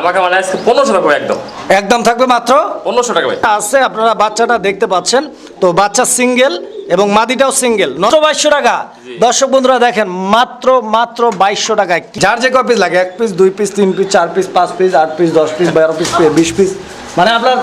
আমাকে মানে আজকে পনেরোশো টাকা একদম। একদম থাকবে মাত্র? পনেরোশো টাকা আছে আপনারা বাচ্চাটা দেখতে পাচ্ছেন। তো বাচ্চা সিঙ্গেল এবং মাদিটাও সিঙ্গেল। নশো বাইশশো টাকা। দর্শক বন্ধুরা দেখেন মাত্র মাত্র বাইশশো টাকায় যার যে কয় পিস লাগে এক পিস দুই পিস তিন পিস চার পিস পাঁচ পিস আট পিস দশ পিস বারো পিস বিশ পিস মানে আপনার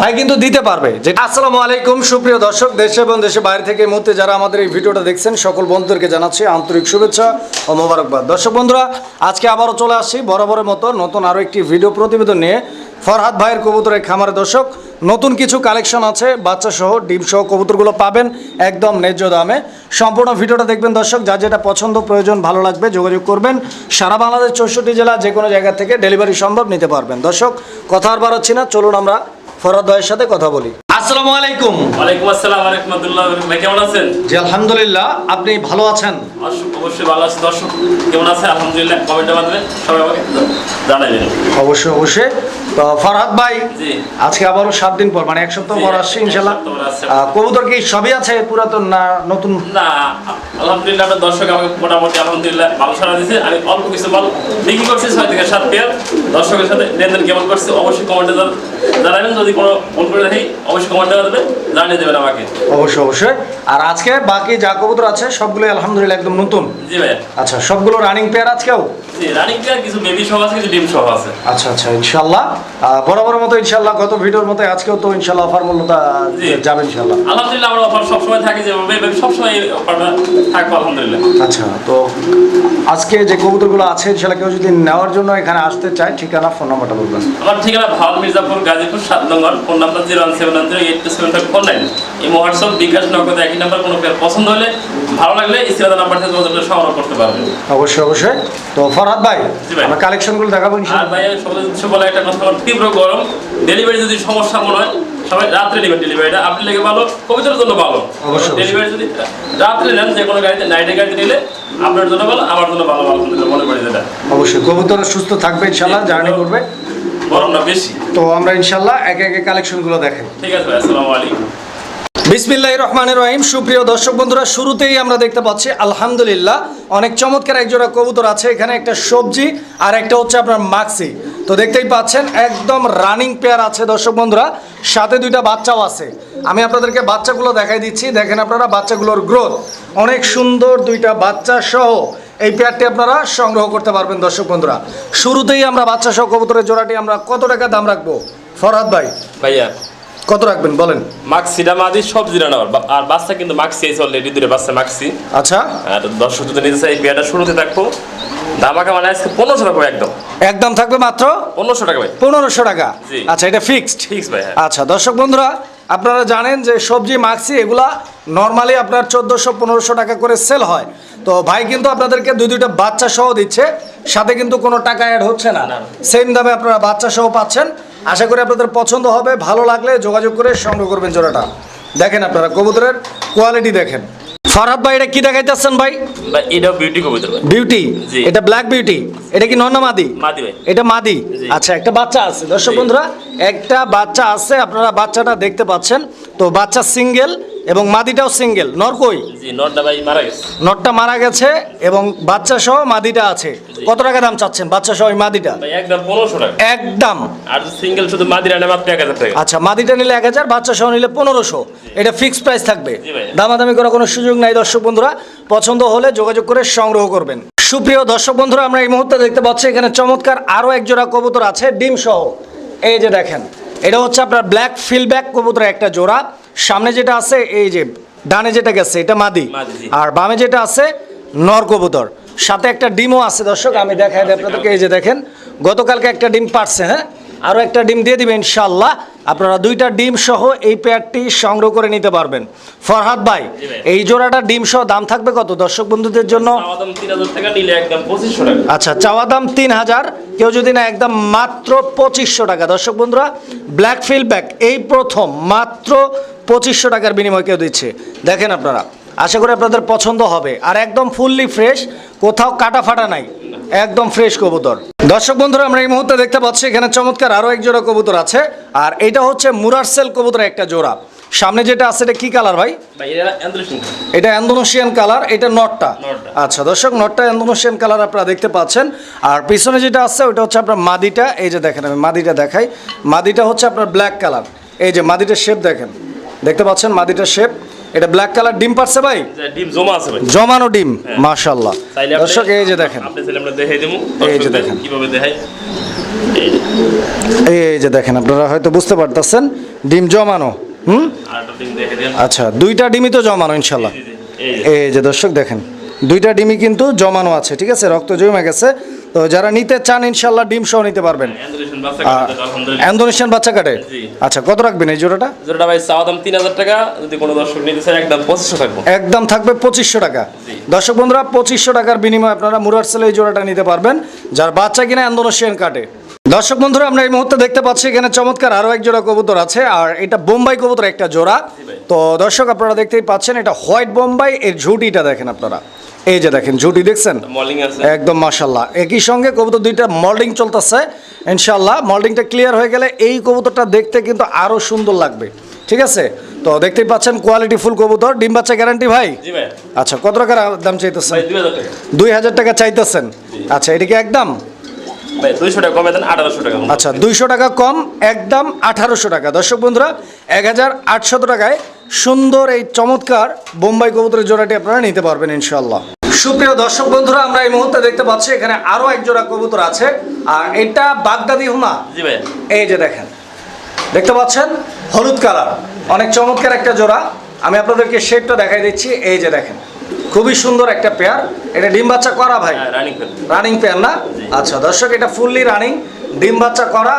ভাই কিন্তু দিতে পারবে। যে আসসালামু আলাইকুম, সুপ্রিয় দর্শক, দেশে এবং দেশে বাইরে থেকে মুহূর্তে যারা আমাদের এই ভিডিওটা দেখছেন, সকল বন্ধুদেরকে জানাচ্ছি আন্তরিক শুভেচ্ছা ও মোবারকবাদ। দর্শক বন্ধুরা, আজকে আবারও চলে আসছি বরাবরের মতো নতুন আরও একটি ভিডিও প্রতিবেদন নিয়ে। ফরহাদ ভাইয়ের কবুতরের খামারে দর্শক, নতুন কিছু কালেকশন আছে বাচ্চা সহ ডিম সহ কবুতরগুলো পাবেন একদম ন্যায্য দামে। সম্পূর্ণ ভিডিওটা দেখবেন দর্শক, যা যেটা পছন্দ, প্রয়োজন, ভালো লাগবে, যোগাযোগ করবেন। সারা বাংলাদেশ চৌষট্টি জেলা যে কোনো জায়গা থেকে ডেলিভারি সম্ভব নিতে পারবেন। দর্শক, কথা আর বাড়াচ্ছি না, চলুন আমরা ফরহাদ ভাইয়ের সাথে কথা বলি। আসসালামু আলাইকুম। ওয়ালাইকুম আসসালাম আলহামদুলিল্লাহ ভাই কেমন আছেন? জি আলহামদুলিল্লাহ আপনি ভালো আছেন? অবশ্যই ভালো আছে। দর্শক কেমন আছে আলহামদুলিল্লাহ কমেন্টের মাধ্যমে সবাই আমাকে জানাবেন অবশ্যই অবশ্যই। তো ফরহাদ ভাই আজকে আবারও সাত দিন পর মানে এক সপ্তাহ পর আসছি ইনশাল্লাহ কবুতর কি সবই আছে পুরাতন না নতুন? না আলহামদুলিল্লাহ দর্শক আমাকে মোটামুটি আলহামদুলিল্লাহ ভালো সারা দিয়েছে আমি অল্প কিছু মাল বিক্রি করছি ছয় থেকে সাত পেয়ার। দর্শকের সাথে লেনদেন কেমন করছে অবশ্যই কমেন্টে জানাবেন। যদি কোনো ফোন করে দেখি অবশ্যই কমেন্টে দেবে জানিয়ে দেবেন আমাকে। অবশ্যই অবশ্যই। আর আজকে বাকি যা কবুতর আছে সবগুলো আলহামদুলিল্লাহ একদম নতুন। জি ভাই আচ্ছা সবগুলো রানিং পেয়ার আজকেও? রানিং পেয়ার কিছু বেবি সহ আছে কিছু ডিম সহ আছে। আচ্ছা আচ্ছা ইনশাল্লাহ। আহ, মতো ইনশাল্লাহ গত ভিডিওর মতো আজকেও তো ইনশাল্লাহ অফার মূল্যটা যাবে ইনশাল্লাহ। আলহামদুলিল্লাহ আমরা অফার সবসময় থাকি যেভাবে সবসময় অফারটা থাকব আলহামদুলিল্লাহ। আচ্ছা তো আজকে যে কবুতরগুলো আছে কেউ যদি নেওয়ার জন্য এখানে আসতে চায় ঠিকানা ফোন নাম্বারটা বলবেন। আমার ঠিকানা ভাওয়াল মির্জাপুর গাজীপুর সাত নম্বর phone number zero one seven one zero eight two seven five four nine এই হোয়াটসঅ্যাপ বিকাশ নগদ একই নাম্বার কোনো পছন্দ হলে ভালো লাগলে স্ক্রিনে নাম্বার থেকে যোগাযোগ করে সংগ্রহ করতে পারবেন। অবশ্যই অবশ্যই। তো ফরহাদ ভাই। আমরা কালেকশনগুলো দেখাবো আর ভাই উদ্দেশ্য বলে একটা কথা বল, তীব্র গরম ডেলিভারি যদি সমস্যা মনে হয় সবাই রাত্রে নেবেন ডেলিভারিটা আপনি লেগে ভালো কবিতার জন্য ভালো। অবশ্যই। ডেলিভারি যদি রাত্রে নেন যে কোনো গাড়িতে নাইটে গাড়িতে নিলে আপনার জন্য ভালো আমার জন্য ভালো আলহামদুলিল্লাহ মনে করি যেটা অবশ্যই কবুতর সুস্থ থাকবে ইনশাল্লাহ জার্নি করবে। গরমটা বেশি। তো আমরা ইনশাল্লাহ একে একে কালেকশনগুলো দেখাই ঠিক আছে ভাই আসসালামু আলাইকুম। বিসমিল্লাহ রহমানের রহিম। সুপ্রিয় দর্শক বন্ধুরা, শুরুতেই আমরা দেখতে পাচ্ছি, আলহামদুলিল্লাহ, অনেক চমৎকার একজোড়া কবুতর আছে। এখানে একটা সবজি আর একটা হচ্ছে আপনার মাক্সি। তো দেখতেই পাচ্ছেন, একদম রানিং পেয়ার আছে দর্শক বন্ধুরা। সাথে দুইটা বাচ্চাও আছে। আমি আপনাদেরকে বাচ্চাগুলো দেখাই দিচ্ছি। দেখেন আপনারা, বাচ্চাগুলোর গ্রোথ অনেক সুন্দর দুইটা বাচ্চা সহ এই পেয়ারটি আপনারা সংগ্রহ করতে পারবেন দর্শক বন্ধুরা। শুরুতেই আমরা বাচ্চা সহ কবুতরের জোড়াটি আমরা কত টাকা দাম রাখব? ফরহাদ ভাই। ভাইয়া কত রাখবেন বলেন? মাক্সিটা মাদি সব জিরা নেওয়ার। আর বাচ্চা কিন্তু মাক্সি আছে অলরেডি দূরে বাচ্চা মাক্সি আচ্ছা। আর দর্শক যদি নিতে চাই বিয়াটা শুরুতে থাকব। ধামাকা মানে আজকে পনেরোশো টাকা একদম। একদম থাকবে মাত্র? পনেরোশো টাকা ভাই। পনেরোশো টাকা। আচ্ছা এটা ফিক্সড ঠিক ভাই হ্যাঁ। আচ্ছা দর্শক বন্ধুরা আপনারা জানেন যে সবজি মাক্সি এগুলা নর্মালি আপনার চোদ্দোশো পনেরোশো টাকা করে সেল হয়। তো ভাই কিন্তু আপনাদেরকে দুই দুইটা বাচ্চা সহ দিচ্ছে। সাথে কিন্তু কোনো টাকা অ্যাড হচ্ছে না। না। সেম দামে আপনারা বাচ্চা সহ পাচ্ছেন। আশা করি আপনাদের পছন্দ হবে, ভালো লাগলে যোগাযোগ করে সংগ্রহ করবেন জোড়াটা। দেখেন আপনারা, কবুতরের কোয়ালিটি দেখেন। ফরহাদ ভাই এটা কি দেখাইতেছেন ভাই? ভাই বিউটি কবিতা বিউটি এটা ব্ল্যাক বিউটি এটা কি নন্না মাদি? মাদি ভাই। এটা মাদি? আচ্ছা একটা বাচ্চা আছে। দর্শক। বন্ধুরা একটা বাচ্চা আছে আপনারা বাচ্চাটা দেখতে পাচ্ছেন। তো বাচ্চা সিঙ্গেল এবং মাদিটাও সিঙ্গেল নর কই? নটটা মারা গেছে। নরটা মারা গেছে এবং বাচ্চা সহ মাদিটা আছে। কত টাকা দাম চাচ্ছেন বাচ্চা সহ মাদিটা? একদম আর সিঙ্গেল শুধু মাত্র এক হাজার টাকা। আচ্ছা মাদিটা নিলে এক হাজার বাচ্চা সহ নিলে পনেরোশো। এটা ফিক্সড প্রাইস থাকবে। দামাদামি করার কোনো সুযোগ নাই দর্শক বন্ধুরা পছন্দ হলে যোগাযোগ করে সংগ্রহ করবেন। সুপ্রিয় দর্শক বন্ধুরা আমরা এই মুহূর্তে দেখতে পাচ্ছি এখানে চমৎকার আরও এক জোড়া কবুতর আছে ডিম সহ। এই যে দেখেন এটা হচ্ছে আপনার ব্ল্যাক ফিলব্যাক কবুতরের একটা জোড়া। সামনে যেটা আছে এই যে ডানে যেটা গেছে এটা মাদি। আর বামে যেটা আছে নর কবুতর। সাথে একটা ডিমও আছে দর্শক আমি দেখাই আপনাদেরকে এই যে দেখেন গতকালকে একটা ডিম পারছে হ্যাঁ? আরও একটা ডিম দিয়ে দিবেন ইনশাল্লাহ আপনারা দুইটা ডিম সহ এই পেয়ারটি সংগ্রহ করে নিতে পারবেন। ফরহাদ ভাই এই জোড়াটা ডিম সহ দাম থাকবে কত? দর্শক বন্ধুদের জন্য আচ্ছা চাওয়া দাম তিন হাজার কেউ যদি না একদম মাত্র পঁচিশশো টাকা। দর্শক বন্ধুরা ব্ল্যাক ফিল্ডব্যাক এই প্রথম মাত্র পঁচিশশো টাকার বিনিময় কেউ দিচ্ছে। দেখেন আপনারা আশা করি আপনাদের পছন্দ হবে। আর একদম ফুললি ফ্রেশ কোথাও কাটা ফাটা নাই। একদম ফ্রেশ কবুতর। দর্শক বন্ধুরা আমরা এই মুহূর্তে দেখতে পাচ্ছি এখানে চমৎকার আরও এক জোড়া কবুতর আছে আর এটা হচ্ছে মুরারসেল কবুতর একটা জোড়া। সামনে যেটা আছে এটা কি কালার ভাই? এটা অ্যান্ডোনেশিয়ান কালার এটা নটটা। আচ্ছা দর্শক নটটা অ্যান্ডোনেশিয়ান কালার আপনারা দেখতে পাচ্ছেন। আর পিছনে যেটা আছে ওটা হচ্ছে আপনার মাদিটা। এই যে দেখেন আমি মাদিটা দেখাই। মাদিটা হচ্ছে আপনার ব্ল্যাক কালার এই যে মাদিটার শেপ দেখেন। দেখতে পাচ্ছেন মাদিটার শেপ এটা ব্ল্যাক কালার ডিম পারছে ভাই? ডিম জমা আছে ভাই। জমানো ডিম চাইলে আপনি- দর্শক এই যে দেখেন। আপনি চাইলে আমরা দেখাই দেবো এই যে দেখেন। কীভাবে দেখাই। এই যে, এই যে দেখেন আপনারা হয়তো বুঝতে পারতেছেন ডিম জমানো হুম? আর ডিম দেখে দেন। আচ্ছা দুইটা ডিমই তো জমানো ইনশাল্লাহ। এই যে দর্শক দেখেন দুইটা ডিমই কিন্তু জমানো আছে ঠিক আছে? রক্ত জমে গেছে। তো যারা নিতে চান ইনশাল্লাহ ডিম সহ নিতে পারবেন। এন্দ্রেশন বাচ্চা কাটে আচ্ছা কত রাখবেন এই জোড়াটা? জোড়াটা ভাই চাওয়া দাম তিন হাজার টাকা যদি কোনো দর্শক নিতে চায় একদম পঁচিশশো থাকব। একদম থাকবে পঁচিশশো টাকা। দর্শক বন্ধুরা পঁচিশশো টাকার বিনিময়ে আপনারা মুরার সেলে এই জোড়াটা নিতে পারবেন যার বাচ্চা কিনা অ্যান্ডোনেশিয়ান কাটে দর্শক বন্ধুরা আমরা এই মুহূর্তে দেখতে পাচ্ছি এখানে চমৎকার আরও এক জোড়া কবুতর আছে আর এটা বোম্বাই কবুতর একটা জোড়া। তো দর্শক আপনারা দেখতেই পাচ্ছেন এটা হোয়াইট বোম্বাই এর ঝুটিটা দেখেন আপনারা। এই যে দেখেন ঝুটি দেখছেন? একদম মাশাল্লাহ একই সঙ্গে কবুতর দুইটা মল্ডিং চলতেছে ইনশাল্লাহ মল্ডিংটা ক্লিয়ার হয়ে গেলে এই কবুতরটা দেখতে কিন্তু আরও সুন্দর লাগবে। ঠিক আছে? তো দেখতেই পাচ্ছেন কোয়ালিটি ফুল কবুতর। ডিম বাচ্চা গ্যারান্টি ভাই? আচ্ছা কত টাকার দাম চাইতেছেন? দুই হাজার টাকা। চাইতেছেন? আচ্ছা এটা কি একদম? আচ্ছা দুইশো টাকা কম একদম আঠারোশো টাকা। দর্শক বন্ধুরা এক হাজার আটশত টাকায় সুন্দর এই চমৎকার বোম্বাই কবুতরের জোড়াটি আপনারা নিতে পারবেন ইনশাল্লাহ সুপ্রিয় দর্শক বন্ধুরা আমরা এই মুহূর্তে দেখতে পাচ্ছি এখানে আরও এক জোড়া কবুতর আছে। আর এটা বাগদাদি হুমা? এই যে দেখেন দেখতে পাচ্ছেন? হলুদ কালার অনেক চমৎকার একটা জোড়া। আমি আপনাদেরকে শেপটা দেখাই দিচ্ছি। এই যে দেখেন খুবই সুন্দর একটা পেয়ার। এটা ডিম বাচ্চা করা ভাই? হ্যাঁ রানিং পেয়ার। না? আচ্ছা দর্শক এটা ফুললি রানিং ডিম বাচ্চা করা।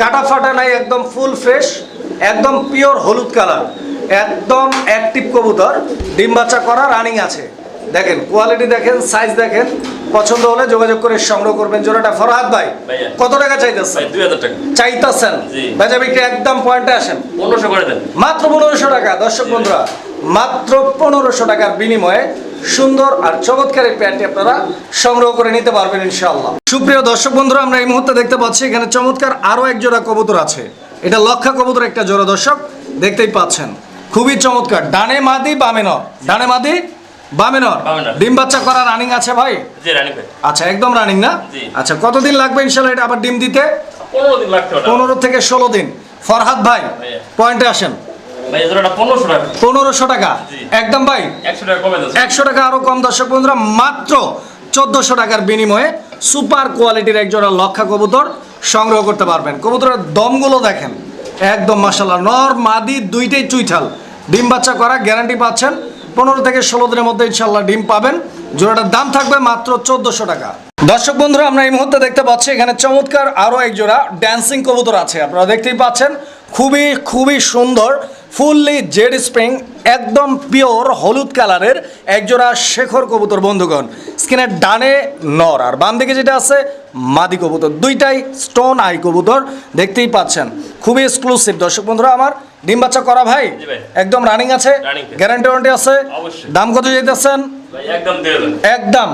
কাটা ফাটা নাই একদম ফুল ফ্রেশ একদম পিওর হলুদ কালার। একদম অ্যাক্টিভ কবুতর। ডিম বাচ্চা করা রানিং আছে। দেখেন কোয়ালিটি দেখেন সাইজ দেখেন। পছন্দ হলে যোগাযোগ করে সংগ্রহ করবেন। জোড়াটা ফরহাদ ভাই কত টাকা চাইতেছেন? ভাই দুই হাজার টাকা। চাইতেছেন? বিক্রি একদম পয়েন্টে আসেন। পনেরোশো করে দেন। মাত্র পনেরোশো টাকা দর্শক বন্ধুরা মাত্র পনেরোশো টাকার বিনিময়ে সুন্দর আর চমৎকার এই প্যান্টটি আপনারা সংগ্রহ করে নিতে পারবেন ইনশাআল্লাহ। সুপ্রিয় দর্শক বন্ধুরা আমরা এই মুহূর্তে দেখতে পাচ্ছি এখানে চমৎকার আরও এক জোড়া কবুতর আছে। এটা লক্ষা কবুতর একটা জোড়া দর্শক দেখতেই পাচ্ছেন। খুবই চমৎকার। ডানে মাদি বামে নর। ডানে মাদি বামে নর। ডিম বাচ্চা করা রানিং আছে ভাই? আচ্ছা একদম রানিং না। আচ্ছা কতদিন লাগবে ইনশাল্লাহ এটা আবার ডিম দিতে? পনেরো থেকে ষোলো দিন। ফরহাদ ভাই পয়েন্টে আসেন। পনেরোশো টাকা। একদম ভাই। একশো টাকা কমে একশো টাকা আরও কম দর্শক বন্ধুরা মাত্র চোদ্দশো টাকার বিনিময়ে সুপার কোয়ালিটির একজোড়া লক্ষা কবুতর সংগ্রহ করতে পারবেন। কবুতরের দমগুলো দেখেন। একদম মাসাল্লাহ নর, মাদি দুইটাই চুইঠাল। ডিম বাচ্চা করা গ্যারান্টি পাচ্ছেন। পনেরো থেকে ষোলো দিনের মধ্যে ইনশাল্লাহ ডিম পাবেন। জোড়াটার দাম থাকবে মাত্র চোদ্দশো টাকা। দর্শক বন্ধুরা, আমরা এই মুহূর্তে দেখতে পাচ্ছি, এখানে চমৎকার আরও এক জোড়া ড্যান্সিং কবুতর আছে। আপনারা দেখতেই পাচ্ছেন, খুবই খুবই সুন্দর ফুললি জেড স্প্রিং একদম পিওর হলুদ কালারের একজোড়া শেখর কবুতর, বন্ধুগণ। স্কিনের ডানে নর আর বাম দিকে যেটা আছে মাদি কবুতর। দুইটাই স্টোন আই কবুতর দেখতেই পাচ্ছেন। খুবই এক্সক্লুসিভ দর্শক বন্ধুরা আমার ডিম বাচ্চা করা ভাই একদম রানিং আছে। গ্যারান্টি ওয়ারেন্টি আছে। দাম কত যেতেছেন? একদম।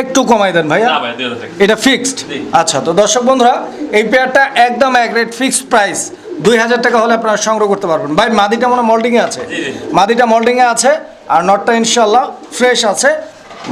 একটু কমাই দেন ভাইয়া। এটা ফিক্সড আচ্ছা তো দর্শক বন্ধুরা এই পেয়ারটা একদম এক রেট ফিক্সড প্রাইস দুই হাজার টাকা হলে আপনারা সংগ্রহ করতে পারবেন। ভাই মাদিটা মনে মোল্ডিংয়ে আছে। মাদিটা মোল্ডিংয়ে আছে আর নটটা ইনশাল্লাহ ফ্রেশ আছে।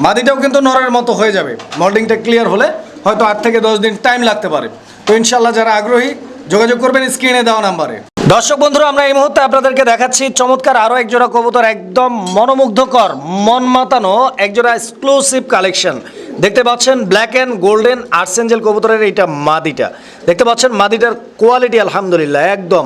মাদিটাও কিন্তু নরের মতো হয়ে যাবে। মোল্ডিংটা ক্লিয়ার হলে হয়তো আট থেকে দশ দিন টাইম লাগতে পারে। তো ইনশাল্লাহ যারা আগ্রহী, যোগাযোগ করবেন স্ক্রিনে দেওয়া নাম্বারে দর্শক বন্ধুরা, আমরা এই মুহূর্তে আপনাদেরকে দেখাচ্ছি চমৎকার আরও একজোড়া কবুতর, একদম মনোমুগ্ধকর, মন মাতানো একজোড়া এক্সক্লুসিভ কালেকশন দেখতে পাচ্ছেন ব্ল্যাক অ্যান্ড গোল্ডেন আর্সেঞ্জেল কবুতরের এইটা মাদিটা। দেখতে পাচ্ছেন মাদিটার কোয়ালিটি আলহামদুলিল্লাহ একদম।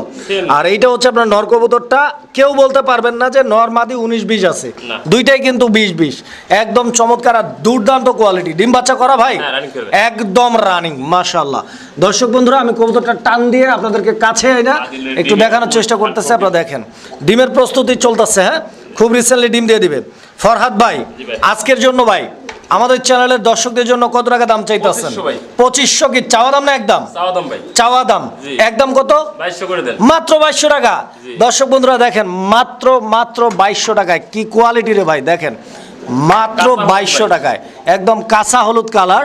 আর এইটা হচ্ছে আপনার নর কবুতরটা কেউ বলতে পারবেন না যে নর মাদি উনিশ বিশ আছে। দুইটাই কিন্তু বিশ বিশ। একদম চমৎকার আর দুর্দান্ত কোয়ালিটি। ডিম বাচ্চা করা ভাই? হ্যাঁ। একদম রানিং মাশাল্লাহ দর্শক বন্ধুরা আমি কবুতরটা টান দিয়ে আপনাদেরকে কাছে না একটু দেখানোর চেষ্টা করতেছে আপনারা দেখেন। ডিমের প্রস্তুতি চলতেছে হ্যাঁ? খুব রিসেন্টলি ডিম দিয়ে দিবেন ফরহাদ ভাই। আজকের জন্য ভাই আমাদের চ্যানেলের দর্শকদের জন্য কত টাকা দাম চাইতেছেন? 2500 পঁচিশশো কি? চাওয়া দাম না একদম? চাওয়া দাম। একদম কত? মাত্র বাইশশো টাকা। দর্শক বন্ধুরা দেখেন মাত্র মাত্র বাইশশো টাকায়। কি কোয়ালিটি রে ভাই দেখেন। মাত্র বাইশশো টাকায়। একদম কাঁচা হলুদ কালার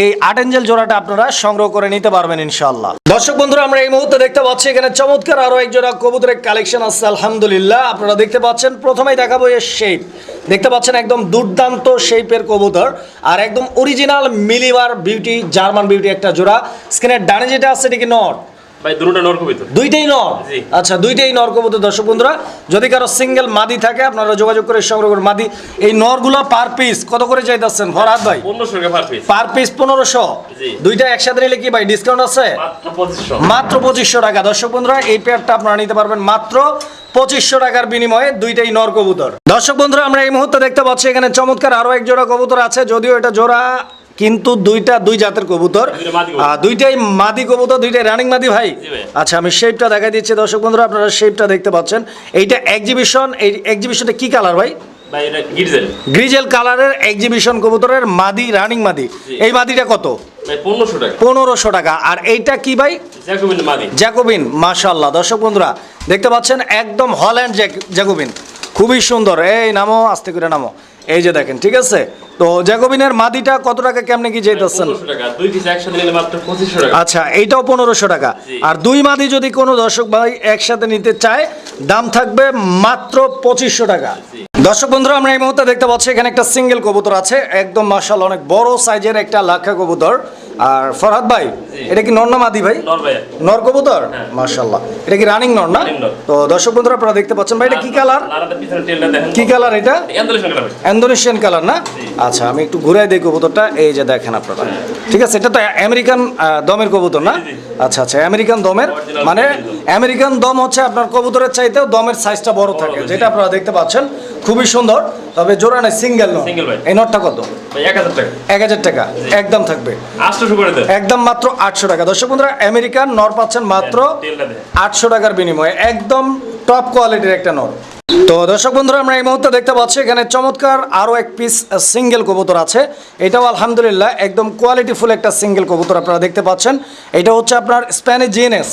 এই আট এঞ্জেল জোড়াটা আপনারা সংগ্রহ করে নিতে পারবেন ইনশাল্লাহ দর্শক বন্ধুরা, আমরা এই মুহূর্তে দেখতে পাচ্ছি এখানে চমৎকার আরও এক জোড়া কবুতরের কালেকশন আছে, আলহামদুলিল্লাহ। আপনারা দেখতে পাচ্ছেন, প্রথমেই দেখাবো এর শেপ দেখতে পাচ্ছেন একদম দুর্দান্ত শেপের কবুতর আর একদম অরিজিনাল মিলিভার বিউটি জার্মান বিউটি একটা জোড়া। স্ক্রিনের ডানে যেটা আছে, এটা কি নট ভাই দুটোটা নর কবিতা দুইটাই নর? আচ্ছা দুইটাই নর কবুতর দর্শক বন্ধুরা। যদি কারও সিঙ্গেল মাদি থাকে আপনারা যোগাযোগ করে সংগ্রহ করুন। মাদি এই নরগুলো পার পিস কত করে চাইতেছেন? ফরহাদ ভাই? পনেরোশো টাকা পার পিস পার পিস পনেরোশো। জি। দুইটা একসাথে নিলে কি ভাই ডিসকাউন্ট আছে? মাত্র পঁচিশশো। টাকা। দর্শক বন্ধুরা এই পেয়ারটা আপনারা নিতে পারবেন মাত্র পঁচিশশো টাকার বিনিময়ে দুইটাই নর কবুতর। দর্শক বন্ধুরা আমরা এই মুহূর্তে দেখতে পাচ্ছি এখানে চমৎকার আরও এক জোড়া কবুতর আছে যদিও এটা জোড়া কিন্তু দুইটা দুই জাতের কবুতর। দুইটাই মাদি কবুতর দুইটাই রানিং মাদি ভাই? আচ্ছা আমি শেপটা দেখাই দিচ্ছি দর্শক বন্ধুরা আপনারা শেপটা দেখতে পাচ্ছেন। এইটা এক্সিবিশন এই এক্সিবিশনটা কি কালার ভাই? গ্রিজেল কালারের এক্সিবিশন কবুতরের মাদি রানিং মাদি। এই মাদিটা কত? পনেরোশো টাকা। আর এইটা কি ভাই? জ্যাকোবিন মাশাল্লাহ দর্শক বন্ধুরা দেখতে পাচ্ছেন একদম হল্যান্ড জ্যাক- জ্যাকোবিন। খুবই সুন্দর। এই নামো আস্তে করে নামো। এই যে দেখেন ঠিক আছে? তো জ্যাকোবিনের মাদিটা কত টাকা কেমনে কি যেতেছেন আচ্ছা এইটাও পনেরোশো টাকা। আর দুই মাদি যদি কোনো দর্শক ভাই একসাথে নিতে চায় দাম থাকবে মাত্র পঁচিশশো টাকা। দর্শক বন্ধুরা আমরা এই মুহূর্তে দেখতে পাচ্ছি এখানে একটা সিঙ্গেল কবুতর আছে। একদম মার্শাল অনেক বড় সাইজের একটা লাখা কবুতর। আর ফরহাদ ভাই এটা কি নর্না মাদি ভাই? নর কবুতর? হ্যাঁ। মার্শাল্লাহ এটা কি রানিং নর না? তো দর্শক বন্ধুরা আপনারা দেখতে পাচ্ছেন ভাই এটা কি কালার কি কালার এটা? ইন্দোনেশিয়ান কালার না? আচ্ছা আমি একটু ঘুরাই দিই কবুতরটা এই যে দেখেন আপনারা। ঠিক আছে এটা তো আমেরিকান দমের কবুতর না। আচ্ছা আচ্ছা আমেরিকান দমের। মানে আমেরিকান দম হচ্ছে আপনার কবুতরের চাইতেও দমের সাইজটা বড় থাকে যেটা আপনারা দেখতে পাচ্ছেন খুবই সুন্দর। তবে জোড়া নাই সিঙ্গেল নয়। সিঙ্গেল ভাই। এই নটটা কত? এক হাজার টাকা। এক হাজার টাকা। একদম থাকবে। করে একদম মাত্র আটশো টাকা। দর্শক বন্ধুরা আমেরিকান নর পাচ্ছেন মাত্র আটশো টাকার বিনিময়ে। একদম টপ কোয়ালিটির একটা নর। তো দর্শক বন্ধুরা আমরা এই মুহূর্তে দেখতে পাচ্ছি এখানে চমৎকার আরও এক পিস সিঙ্গেল কবুতর আছে। এটাও আলহামদুলিল্লাহ একদম কোয়ালিটিফুল একটা সিঙ্গেল কবুতর আপনারা দেখতে পাচ্ছেন। এটা হচ্ছে আপনার স্প্যানিশ জিএনএস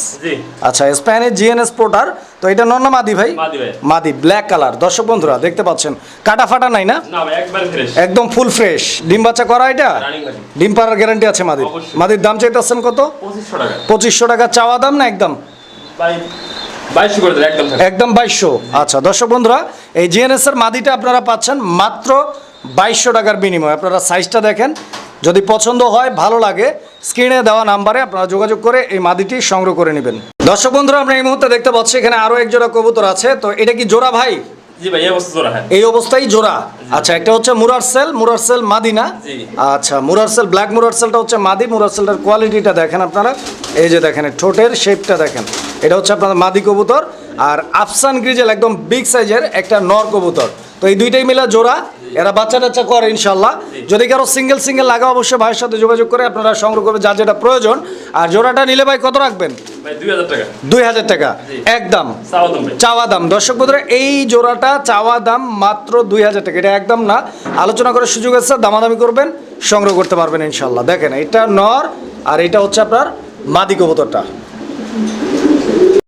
আচ্ছা স্প্যানিশ জিএনএস পোটার তো এটা নর না মাদি ভাই? মাদি ব্ল্যাক কালার দর্শক বন্ধুরা দেখতে পাচ্ছেন কাটা ফাটা নাই না? একদম ফুল ফ্রেশ ডিম বাচ্চা করা এটা? ডিম পাড়ার গ্যারান্টি আছে মাদির। মাদির দাম চাইতেছেন কত? পঁচিশশো টাকা। পঁচিশশো টাকা চাওয়া দাম না একদম? একদম বাইশশো। আচ্ছা দর্শক বন্ধুরা এই জিএনএস এর মাদিটা আপনারা পাচ্ছেন মাত্র বাইশশো টাকার বিনিময়ে। আপনারা সাইজটা দেখেন যদি পছন্দ হয় ভালো লাগে স্ক্রিনে দেওয়া নাম্বারে আপনারা যোগাযোগ করে এই মাদিটি সংগ্রহ করে নেবেন। দর্শক বন্ধুরা আমরা এই মুহূর্তে দেখতে পাচ্ছি এখানে আরও এক জোড়া কবুতর আছে। তো এটা কি জোড়া ভাই? এই অবস্থা জোড়া হ্যাঁ। অবস্থায় জোড়া। আচ্ছা একটা হচ্ছে মুরার সেল মুরার সেল মাদি না? আচ্ছা মুরার সেল ব্ল্যাক মুরার সেলটা হচ্ছে মাদি। মুরার সেলটার কোয়ালিটিটা দেখেন আপনারা। এই যে দেখেন ঠোঁটের শেপটা দেখেন। এটা হচ্ছে আপনাদের মাদি কবুতর আর আফসান গ্রিজেল একদম বিগ সাইজের একটা নর কবুতর। তো এই দুইটাই মিলে জোড়া এরা বাচ্চা টাচ্চা করে ইনশাল্লাহ যদি কারও সিঙ্গেল সিঙ্গেল লাগা অবশ্যই ভাইয়ের সাথে যোগাযোগ করে আপনারা সংগ্রহ করবেন যার যেটা প্রয়োজন। আর জোড়াটা নিলে ভাই কত রাখবেন? দুই হাজার টাকা। একদম। চাওয়া দাম দর্শক বন্ধুরা এই জোড়াটা চাওয়া দাম মাত্র দুই হাজার টাকা। এটা একদম না। আলোচনা করার সুযোগ আছে দামাদামি করবেন সংগ্রহ করতে পারবেন ইনশাল্লাহ দেখেন এটা নর আর এটা হচ্ছে আপনার মাদি কবুতরটা।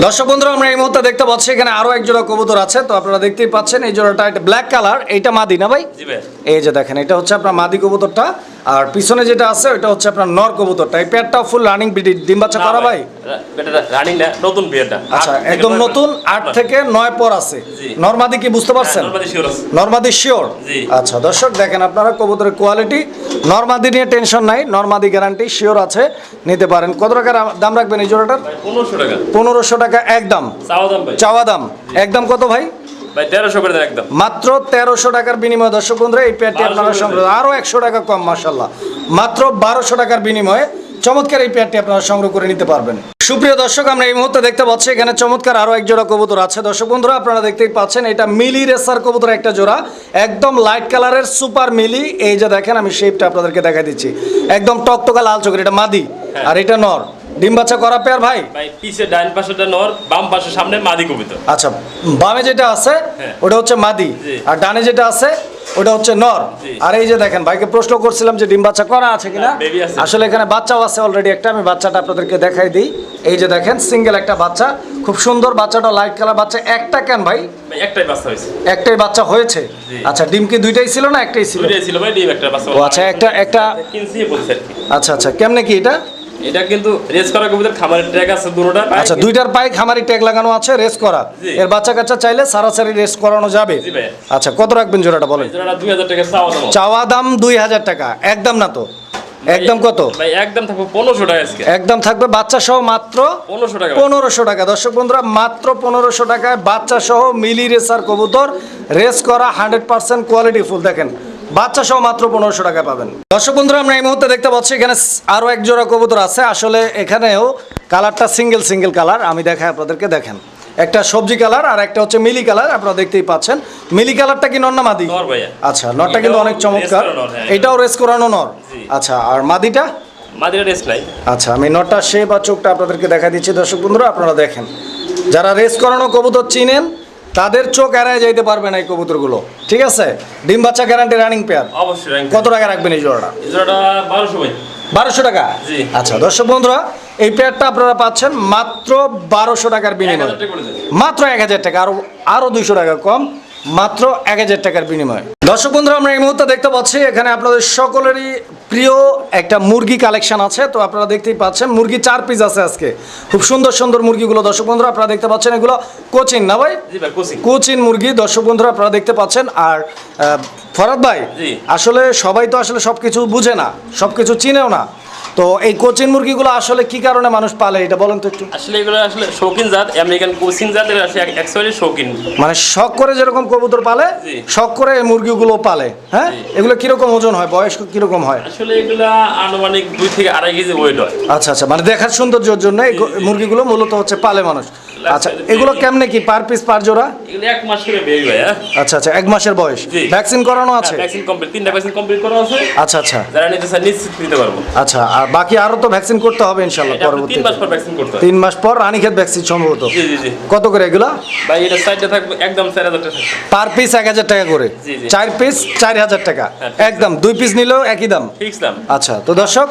দর্শক বন্ধুরা আমরা এই মুহূর্তে দেখতে পাচ্ছি এখানে আরও এক জোড়া কবুতর আছে। তো আপনারা দেখতেই পাচ্ছেন এই জোড়াটা একটা ব্ল্যাক কালার এইটা মাদি না ভাই। এই যে দেখেন এটা হচ্ছে আপনার মাদি কবুতরটা। আর পিছনে যেটা আছে ওটা হচ্ছে আপনার নর কবুতরটা। এই পেয়ারটাও ফুল রানিং ডিম বাচ্চা করা ভাই রানিং না নতুন আচ্ছা একদম নতুন আট থেকে নয় পর আছে। নর্মাদি কি বুঝতে পারছেন? নর্মাদি শিওর। আচ্ছা দর্শক দেখেন আপনারা কবুতরের কোয়ালিটি নর্মাদি নিয়ে টেনশন নাই নর্মাদি গ্যারান্টি শিওর আছে নিতে পারেন। কত টাকার দাম রাখবেন এই জোড়াটার? পনেরোশো টাকা। পনেরোশো টাকা একদম। সাওয়াদম ভাই। চাওয়া দাম। একদম কত ভাই? ভাই তেরোশো করে দেন একদম। মাত্র তেরোশো টাকার বিনিময়ে দর্শক বন্ধুরা এই পেয়ারটি 1200 আপনারা সংগ্রহ আরও একশো টাকা কম মাসাল্লাহ মাত্র বারোশো টাকার বিনিময়ে চমৎকার এই পেয়ারটি আপনারা সংগ্রহ করে নিতে পারবেন। সুপ্রিয় দর্শক আমরা এই মুহূর্তে দেখতে পাচ্ছি এখানে চমৎকার আরও এক জোড়া কবুতর আছে। দর্শক বন্ধুরা আপনারা দেখতেই পাচ্ছেন এটা মিলি রেসার কবুতর একটা জোড়া। একদম লাইট কালারের সুপার মিলি। এই যে দেখেন আমি শেপটা আপনাদেরকে দেখা দিচ্ছি। একদম টকটকা লাল চোখের এটা মাদি আর এটা নর। ডিম বাচ্চা করা পেয়ার ভাই? ভাই পিছে ডাইন পাশেটা নর বাম পাশে সামনে মাদি কবিতা। আচ্ছা বামে যেটা আছে হ্যাঁ। ওটা হচ্ছে মাদি আর ডানে যেটা আছে ওটা হচ্ছে নর। আর এই যে দেখেন ভাইকে প্রশ্ন করছিলাম যে ডিম বাচ্চা করা আছে কিনা? হ্যাঁ। আসলে এখানে বাচ্চাও আছে অলরেডি একটা আমি বাচ্চাটা আপনাদেরকে দেখাই দিই। এই যে দেখেন সিঙ্গেল একটা বাচ্চা খুব সুন্দর বাচ্চাটা লাইট কালার বাচ্চা। একটা কেন ভাই? ভাই একটাই বাচ্চা হয়েছে। একটাই বাচ্চা হয়েছে? আচ্ছা ডিম কি দুইটাই ছিল না একটাই ছিল? দুইটাই ছিল ভাই ডিম একটা বাচ্চা। ও আচ্ছা, একটা- একটা- কিনছি বলছে আচ্ছা আচ্ছা কেমনে কি এটা? এটা কিন্তু রেস করা কবিতার খামারের ট্র্যাক আছে দুটোটা আচ্ছা দুইটার পায়ে খামারি ট্যাগ লাগানো আছে রেস করা। এর বাচ্চা কাচ্চা চাইলে সারাসারি রেস করানো যাবে। আচ্ছা কত রাখবেন জোড়াটা বলেন? জোড়াটা দুই হাজার টাকা চাওয়া দাম চাওয়া দাম দুই হাজার টাকা একদম না তো? একদম কত? ভাই একদম থাকব পনেরোশো টাকা আজকে। একদম থাকবে বাচ্চা সহ মাত্র পনেরোশো টাকা। পনেরোশো টাকা। দর্শক বন্ধুরা মাত্র পনেরোশো টাকায় বাচ্চা সহ মিলি রেসার কবুতর রেস করা হান্ড্রেড পার্সেন্ট কোয়ালিটি ফুল। দেখেন বাচ্চা সহ মাত্র পনেরোশো টাকা পাবেন। দর্শক বন্ধুরা আমরা এই মুহূর্তে দেখতে পাচ্ছি এখানে আরও এক জোড়া কবুতর আছে। আসলে এখানেও কালারটা সিঙ্গেল সিঙ্গেল কালার আমি দেখাই আপনাদেরকে দেখেন। একটা সবজি কালার আর একটা হচ্ছে মিলি কালার আপনারা দেখতেই পাচ্ছেন। মিলি কালারটা কি নর না মাদি? আচ্ছা নরটা কিন্তু অনেক চমৎকার। হ্যাঁ। এটাও রেস করানো নর? আচ্ছা আর মাদিটা? মাদিরা রেস নাই। আচ্ছা আমি নটা সে বা চোখটা আপনাদেরকে দেখা দিচ্ছি। দর্শক বন্ধুরা আপনারা দেখেন। যারা রেস করানো কবুতর চিনেন তাদের চোখ এড়ায় যাইতে পারবে না এই কবুতরগুলো। ঠিক আছে? ডিম বাচ্চা গ্যারান্টি রানিং পেয়ার অবশ্যই কত টাকা রাখবেন এই জোড়াটা? এই জোড়াটা বারোশো ভাই। বারোশো টাকা? জি। আচ্ছা দর্শক বন্ধুরা এই পেয়ারটা আপনারা পাচ্ছেন মাত্র বারোশো টাকার বিনিময়ে। মাত্র এক হাজার টাকা আরও আরও দুইশো টাকা কম। মাত্র এক হাজার টাকার বিনিময়ে। দর্শক বন্ধুরা আমরা এই মুহূর্তে দেখতে পাচ্ছি এখানে আপনাদের সকলেরই প্রিয় একটা মুরগি কালেকশন আছে। তো আপনারা দেখতেই পাচ্ছেন মুরগি চার পিস আছে আজকে। খুব সুন্দর সুন্দর মুরগিগুলো দর্শক বন্ধুরা আপনারা দেখতে পাচ্ছেন এগুলো কোচিন না ভাই? কোচিং কোচিন। মুরগি দর্শক বন্ধুরা আপনারা দেখতে পাচ্ছেন। আর ফরাদ ভাই আসলে সবাই তো আসলে সবকিছু বুঝে না সবকিছু চিনেও না। তো এই কোচিন মুরগিগুলো আসলে কি কারণে মানুষ পালে এটা বলেন তো একটু। আসলে এগুলো আসলে শৌখিন জাত আমেরিকান কোচিং জাতের আসলে অ্যাকচুয়ালি শৌখিন। মানে শখ করে যেরকম কবুতর পালে। শখ করে এই মুরগিগুলো পালে হ্যাঁ। এগুলো কীরকম ওজন হয় বয়স কীরকম হয়? আসলে এগুলা আনুমানিক দুই থেকে আড়াই কেজি ওয়েট হয়। আচ্ছা আচ্ছা মানে দেখার সৌন্দর্যের জন্য এই মুরগিগুলো মূলত হচ্ছে পালে মানুষ। আচ্ছা এগুলো কেমনে কি পার পিস পার জোড়া? এগুলো এক মাস করে বেবি ভাই হ্যাঁ। আচ্ছা আচ্ছা এক মাসের বয়স। ভ্যাকসিন করানো আছে? ভ্যাকসিন কমপ্লিট তিনটা ভ্যাকসিন কমপ্লিট করা আছে। আচ্ছা আচ্ছা। যারা নিতে চায় নিশ্চিত নিতে পারব। আচ্ছা আর বাকি আরও তো ভ্যাকসিন করতে হবে ইনশাল্লাহ এটা আপনার পরবর্তী তিন মাস পর ভ্যাকসিন করতে হয় তিন মাস পর রানীক্ষেত ভ্যাকসিন সম্ভবত। জি জি জি। কত করে এগুলা? ভাই এটা সাইডে থাকবে একদম চার হাজার টাকা পার পিস এক হাজার টাকা করে। জি, জি। চার পিস চার হাজার টাকা। হ্যাঁ, একদম দুই পিস নিলেও একই দাম। ফিক্স দাম। আচ্ছা তো দর্শক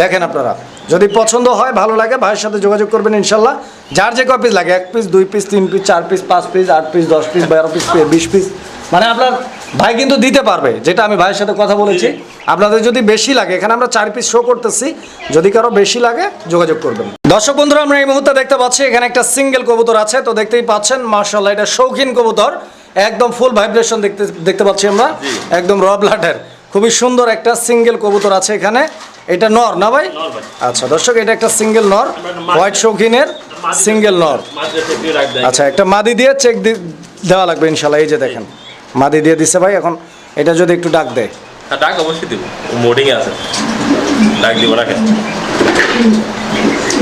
দেখেন আপনারা। যদি পছন্দ হয় ভালো লাগে ভাইয়ের সাথে যোগাযোগ করবেন ইনশাল্লাহ যার যে ক পিস লাগে এক পিস দুই পিস তিন পিস চার পিস পাঁচ পিস আট পিস দশ পিস বারো পিস বিশ পিস মানে আপনার ভাই কিন্তু দিতে পারবে যেটা আমি ভাইয়ের সাথে কথা বলেছি। আপনাদের যদি বেশি লাগে এখানে আমরা চার পিস শো করতেছি। যদি কারও বেশি লাগে যোগাযোগ করবেন। দর্শক বন্ধুরা আমরা এই মুহূর্তে দেখতে পাচ্ছি এখানে একটা সিঙ্গেল কবুতর আছে। তো দেখতেই পাচ্ছেন মার্শাল্লাহ এটা শৌখিন কবুতর। একদম ফুল ভাইব্রেশন দেখতে দেখতে পাচ্ছি আমরা। একদম র ব্লাডের খুবই সুন্দর একটা সিঙ্গেল কবুতর আছে এখানে। এটা নর না ভাই? আচ্ছা দর্শক এটা একটা সিঙ্গেল নর। হোয়াইট শৌখিনের সিঙ্গেল নর। আচ্ছা একটা মাদি দিয়ে চেক দেওয়া লাগবে ইনশাল্লাহ এই যে দেখেন। মাদি দিয়ে দিছে ভাই এখন এটা যদি একটু ডাক দেয়। হ্যাঁ, ডাক অবশ্যই দিব। মোডিং আছে। ডাক দিব রাখেন।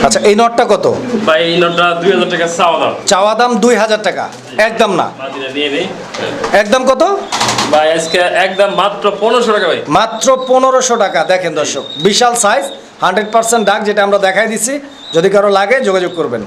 আচ্ছা এই নটটা কত? ভাই এই নোটটা দুই হাজার টাকা চাওয়া দাম। চাওয়া দাম দুই হাজার টাকা একদম না? একদম কত? ভাই আজকে একদম মাত্র পনেরোশো টাকা ভাই। মাত্র পনেরোশো টাকা দেখেন দর্শক বিশাল সাইজ হান্ড্রেড পার্সেন্ট ডাক যেটা আমরা দেখাই দিছি যদি কারও লাগে যোগাযোগ করবেন।